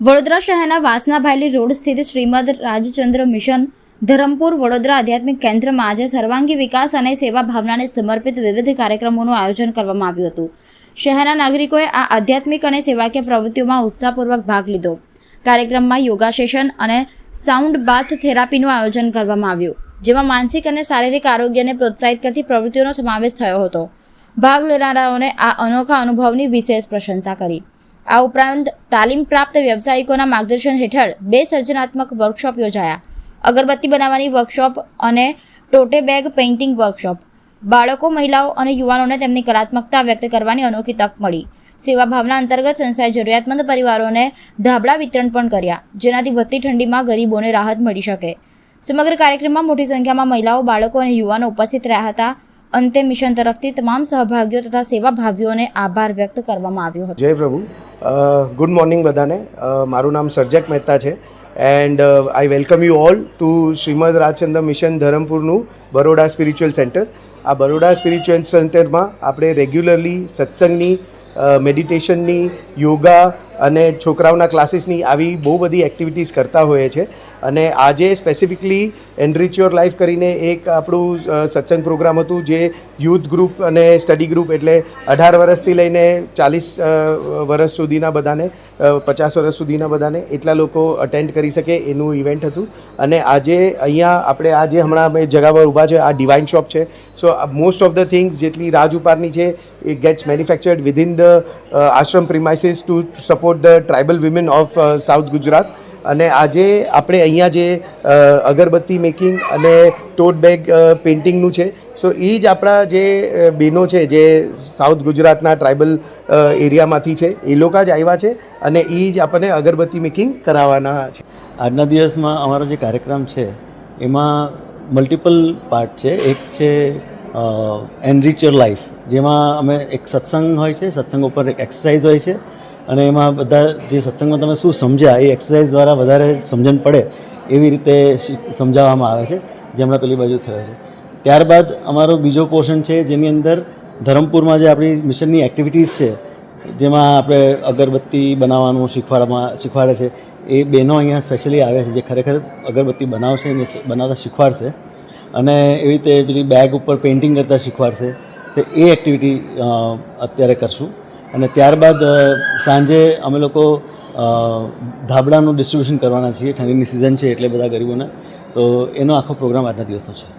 વડોદરા શહેરના વાસના ભાયલી રોડ સ્થિત શ્રીમદ રાજચંદ્ર મિશન ધરમપુર વડોદરા આધ્યાત્મિક કેન્દ્રમાં આજે સર્વાંગી વિકાસ અને સેવા ભાવનાને સમર્પિત વિવિધ કાર્યક્રમોનું આયોજન કરવામાં આવ્યું હતું. શહેરના નાગરિકોએ આ આધ્યાત્મિક અને સેવાકીય પ્રવૃત્તિઓમાં ઉત્સાહપૂર્વક ભાગ લીધો. કાર્યક્રમમાં યોગા સેશન અને સાઉન્ડ બાથ થેરાપીનું આયોજન કરવામાં આવ્યું, જેમાં માનસિક અને શારીરિક આરોગ્યને પ્રોત્સાહિત કરતી પ્રવૃત્તિઓનો સમાવેશ થયો હતો. ભાગ લેનારાઓને આ અનોખા અનુભવની વિશેષ પ્રશંસા કરી. આ ઉપરાંત તાલીમ પ્રાપ્ત વ્યવસાયિકોના માર્ગદર્શન હેઠળ બે સર્જનાત્મક વર્કશોપ યોજાયા. અગરબત્તી બનાવવાની વર્કશોપ અને ટોટે બેગ પેઇન્ટિંગ વર્કશોપ બાળકો, મહિલાઓ અને યુવાનોને તેમની કલાત્મકતા વ્યક્ત કરવાની અનોખી તક મળી. સેવા ભાવના અંતર્ગત સંસ્થાએ જરૂરિયાતમંદ પરિવારોને ધાબળા વિતરણ પણ કર્યા, જેનાથી વધતી ઠંડીમાં ગરીબોને રાહત મળી શકે. સમગ્ર કાર્યક્રમમાં મોટી સંખ્યામાં મહિલાઓ, બાળકો અને યુવાનો ઉપસ્થિત રહ્યા હતા. અંતે મિશન તરફથી તમામ સહભાગીઓ તથા સેવાભાવીઓને આભાર વ્યક્ત કરવામાં આવ્યો હતો. જય પ્રભુ. ગુડ મોર્નિંગ બધાને. મારું નામ સર્જક મહેતા છે. And I welcome you all to Shrimad Rajchandra mission ધરમપુરનું Baroda spiritual centre આ બરોડા સ્પિરિચ્યુઅલ સેન્ટરમાં આપણે રેગ્યુલરલી સત્સંગની મેડિટેશનની યોગા અને છોકરાઓના ક્લાસીસની આવી બહુ બધી એક્ટિવિટીઝ કરતા હોઈએ છે. અને આજે સ્પેસિફિકલી એનરીચ યોર લાઈફ કરીને એક આપણું સત્સંગ પ્રોગ્રામ હતું જે યુથ ગ્રુપ અને સ્ટડી ગ્રુપ એટલે અઢાર વર્ષથી લઈને ચાલીસ વર્ષ સુધીના બધાને પચાસ વર્ષ સુધીના બધાને એટલા લોકો અટેન્ડ કરી શકે એનું ઇવેન્ટ હતું. અને આજે અહીંયા આપણે આજે હમણાં અમે જગા પર ઊભા છે, આ ડિવાઇન શોપ છે. So most of the things જેટલી રાજ ઉપારની છે, એ gets manufactured within the ashram premises to to support the tribal women of South Gujarat અને આજે આપણે અહીંયા જે અગરબત્તી મેકિંગ અને ટોટ બેગ પેઇન્ટિંગનું છે. સો એ જ આપણા જે બહેનો છે, જે સાઉથ ગુજરાતના ટ્રાઇબલ એરિયામાંથી છે, એ લોકો જ આવ્યા છે અને એ જ આપણને અગરબત્તી મેકિંગ કરાવવાના છે. આજના દિવસમાં અમારો જે કાર્યક્રમ છે, એમાં મલ્ટિપલ પાર્ટ છે. એક છે એનરિચ યોર લાઈફ જેમાં અમે એક સત્સંગ હોય છે, સત્સંગ ઉપર એક એક્સરસાઇઝ હોય છે. અને એમાં બધા જે સત્સંગમાં તમે શું સમજ્યા, એ એક્સરસાઇઝ દ્વારા વધારે સમજણ પડે એવી રીતે સમજાવવામાં આવે છે, જે હમણાં પેલી બાજુ થયો છે. ત્યારબાદ અમારો બીજો પોર્શન છે, જેની અંદર ધરમપુરમાં જે આપણી મિશનની એક્ટિવિટીઝ છે, જેમાં આપણે અગરબત્તી બનાવવાનું શીખવાડવામાં, શીખવાડે છે, એ બહેનો અહીંયા સ્પેશિયલી આવે છે, જે ખરેખર અગરબત્તી બનાવશે અને બનાવતા શીખવાડશે. અને એવી રીતે પેલી બેગ ઉપર પેઇન્ટિંગ કરતાં શીખવાડશે. તો એ એક્ટિવિટી અત્યારે કરશું. અને ત્યારબાદ સાંજે અમે લોકો ધાબળાનું ડિસ્ટ્રીબ્યુશન કરવાના છીએ. ઠંડીની સિઝન છે એટલે બધા ગરીબોને. તો એનો આખો પ્રોગ્રામ આજના દિવસનો છે.